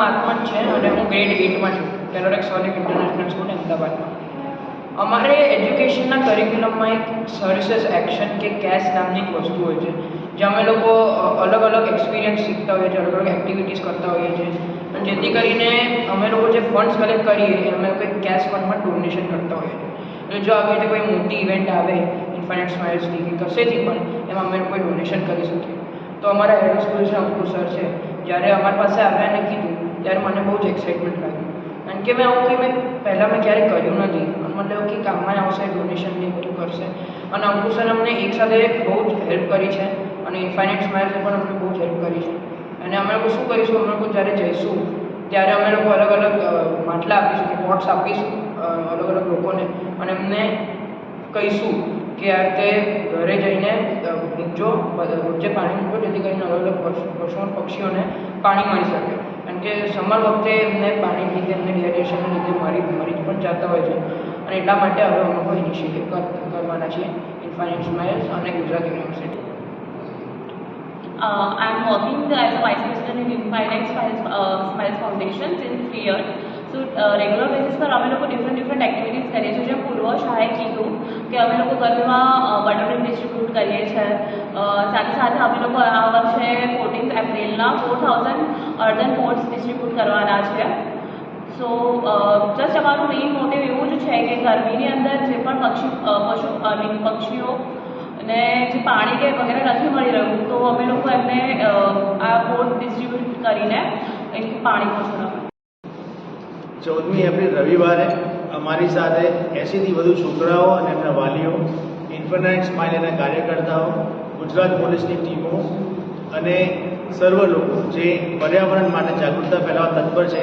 મારું નામ છે અને હું ગ્રેડ એટમાં છું. કેલોરેક સોલિડ ઇન્ટરનેશનલ સ્કૂલ અમદાવાદમાં અમારે એજ્યુકેશનના કરિક્યુલમમાં એક સર્વિસીસ એક્શન કે કેસ નામની એક વસ્તુ હોય છે જે અમે લોકો અલગ અલગ એક્સપિરિયન્સ શીખતા હોઈએ છીએ, અલગ અલગ એક્ટિવિટીઝ કરતા હોઈએ છીએ. જેથી કરીને અમે લોકો જે ફંડ્સ કલેક્ટ કરીએ એ અમે કોઈ કેશ ફંડમાં ડોનેશન કરતા હોઈએ છીએ. જો આવી રીતે કોઈ મોટી ઇવેન્ટ આવે ઇન્ફાઇનાઇટ સ્માઇલ્સની કે કશેથી પણ, એમાં અમે કોઈ ડોનેશન કરી શકીએ. તો અમારા હેડ સ્કૂલ છે અંકુર સર છે. જ્યારે અમારી પાસે આવ્યા અને કીધું ત્યારે મને બહુ જ એક્સાઇટમેન્ટ લાગ્યું. કારણ કે મેં આવું કંઈ મેં પહેલાં મેં ક્યારેય કર્યું નથી. મને એવું કે કામમાં આવશે ડોનેશન ને બધું કરશે. અને અંકુ સર અમને એકસાથે બહુ જ હેલ્પ કરી છે. અને ઇન્ફાઇનાઇટ સ્માઇલ્સે પણ અમને બહુ જ હેલ્પ કરી છે. અને અમે લોકો શું કરીશું, અમે લોકો જ્યારે જઈશું, ત્યારે અમે લોકો અલગ અલગ માટલા આપીશું પોટ્સ આપીશું અલગ અલગ લોકોને. અને એમને કહીશું કે આ રીતે ઘરે જઈને મૂકજો વચ્ચે પાણી મૂકજો જેથી કરીને અલગ અલગ પશુ પક્ષીઓને પાણી મળી શકે. કારણ કે સમર વખતે એમને પાણી લીધે એમને ડિહાઇડ્રેશનને લીધે મરી મરી પણ જતા હોય છે. અને એટલા માટે હવે અમે કોઈ ઇનિશિયેટિવ કરવાના છીએ ઇન્ફાઇન સ્માઇલ્સ અને Gujarat university Uh, I'm working as a vice president in Infinite Smiles, uh, Smiles Foundation since three. So regular basis પર અમે લોકો ડિફરન્ટ ડિફરન્ટ એક્ટિવિટીઝ કરીએ છીએ. જેમ પૂર્વ શાહે કીધું કે અમે લોકો ગરમીમાં બટર ડિસ્ટ્રીબ્યુટ કરીએ છીએ. સાથે સાથે અમે લોકો આ વર્ષે ફોર્ટીન્થ એપ્રિલના four thousand earthen pots distribute કરવાના છે. સો જસ્ટ અમારું મેઇન મોટિવ એવું જ છે કે ગરમીની અંદર જે પણ પક્ષી પશુ મીન પક્ષીઓ ને જે પાણી કે વગેરે નથી મળી રહ્યું, તો અમે લોકો એમને આ બોટ ડિસ્ટ્રીબ્યુટ કરીને એ પાણી પહોંચાડવા ચૌદમી એપ્રિલ રવિવારે અમારી સાથે એંસીથી વધુ છોકરાઓ અને એમના વાલીઓ ઇન્ફરનાઇટ સ્માઇલ કાર્યકર્તાઓ, ગુજરાત પોલીસની ટીમો અને સર્વ લોકો જે પર્યાવરણ માટે જાગૃતતા ફેલાવવા તત્પર છે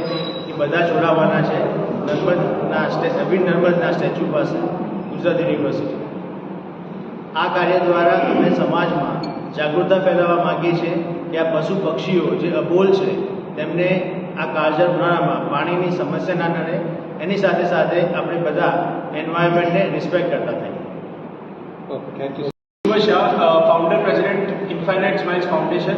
એ બધા જોડાવાના છે નર્મદના સ્ટે અભિન નર્મદના સ્ટેચ્યુ પાસે, ગુજરાત યુનિવર્સિટી. આ કાર્ય દ્વારા અમે સમાજમાં જાગૃતતા ફેલાવવા માગીએ છીએ કે આ પશુ પક્ષીઓ જે અબોલ છે, તેમને આ કાળઝાળ ઉનાળામાં પાણીની સમસ્યા ના નડે, એની સાથે સાથે આપણે બધા એન્વાયરમેન્ટને રિસ્પેક્ટ કરતા થઈએ. Shiv Shah founder president infinite smiles foundation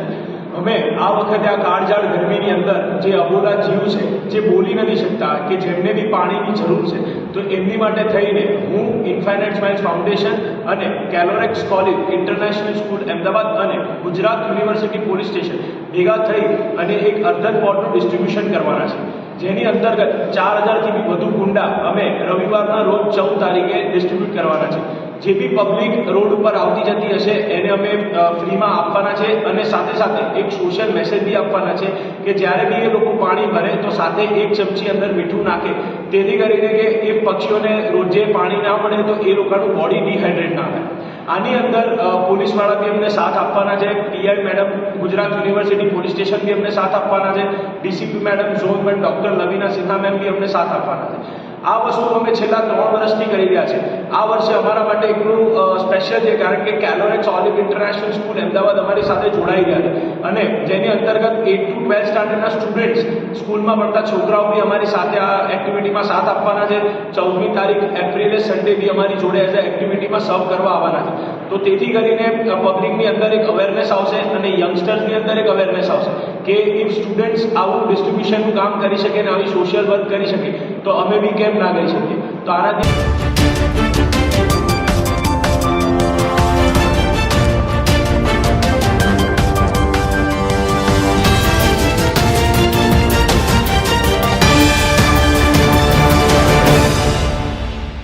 અમે આ વખતે આ કાળઝાળ ગરમીની અંદર જે અબોલા જીવ છે, જે બોલી નથી શકતા કે જેમને બી પાણીની જરૂર છે, તો એમની માટે થઈને હું ઇન્ફાઇનાઇટ સ્માઇલ્સ ફાઉન્ડેશન અને Calorex college international school Ahmedabad અને ગુજરાત યુનિવર્સિટી પોલીસ સ્ટેશન ભેગા થઈ અને એક અર્ધન બોર્ડનું ડિસ્ટ્રીબ્યુશન કરવાના છે. જેની અંતર્ગત ચાર હજારથી બી વધુ કુંડા અમે રવિવારના રોજ ચૌદ તારીખે ડિસ્ટ્રીબ્યુટ કરવાના છે. જે બી પબ્લિક રોડ ઉપર આવતી જતી હશે, એને અમે ફ્રીમાં આપવાના છે અને સાથે સાથે એક સોશિયલ મેસેજ બી આપવાના છે કે જ્યારે બી એ લોકો પાણી ભરે તો સાથે એક ચમચી અંદર મીઠું નાખે. તેથી કરીને કે એ પક્ષીઓને રોજે પાણી ના મળે તો એ લોકોનું બોડી ડિહાઇડ્રેટ ના થાય. આની અંદર પોલીસ પોલીસવાળા બી અમને સાથ આપવાના છે. PI madam Gujarat university police station બી અમને સાથ આપવાના છે. ડીસીપી મેડમ, ઝોન મેન ડૉક્ટર લવિના સિન્હા મેમ બી અમને સાથ આપવાના છે. આ વસ્તુ અમે છેલ્લા ત્રણ વર્ષથી કરી રહ્યા છે આ વર્ષે અમારા માટે એકલું સ્પેશિયલ છે, કારણ કે Calorex olive international school Ahmedabad અમારી સાથે જોડાઈ ગયા છે. અને જેની અંતર્ગત એટ ટુ ટ્વેલ્થ સ્ટાન્ડર્ડના સ્ટુડન્ટ્સ સ્કૂલમાં ભણતા છોકરાઓ બી અમારી સાથે આ એક્ટિવિટીમાં સાથ આપવાના છે. ચૌદમી તારીખ એપ્રિલે સન્ડે બી અમારી જોડે એઝ એક્ટિવિટીમાં સર્વ કરવા આવવાના છે. તો તેથી કરીને પબ્લિકની અંદર એક અવેરનેસ આવશે અને યંગસ્ટર્સની અંદર એક અવેરનેસ આવશે કે ઇફ સ્ટુડન્ટ્સ આવું ડિસ્ટ્રીબ્યુશનનું કામ કરી શકે ને આવી સોશિયલ વર્ક કરી શકે, તો અમે બી કેમ ના કરી શકીએ? તો આનાથી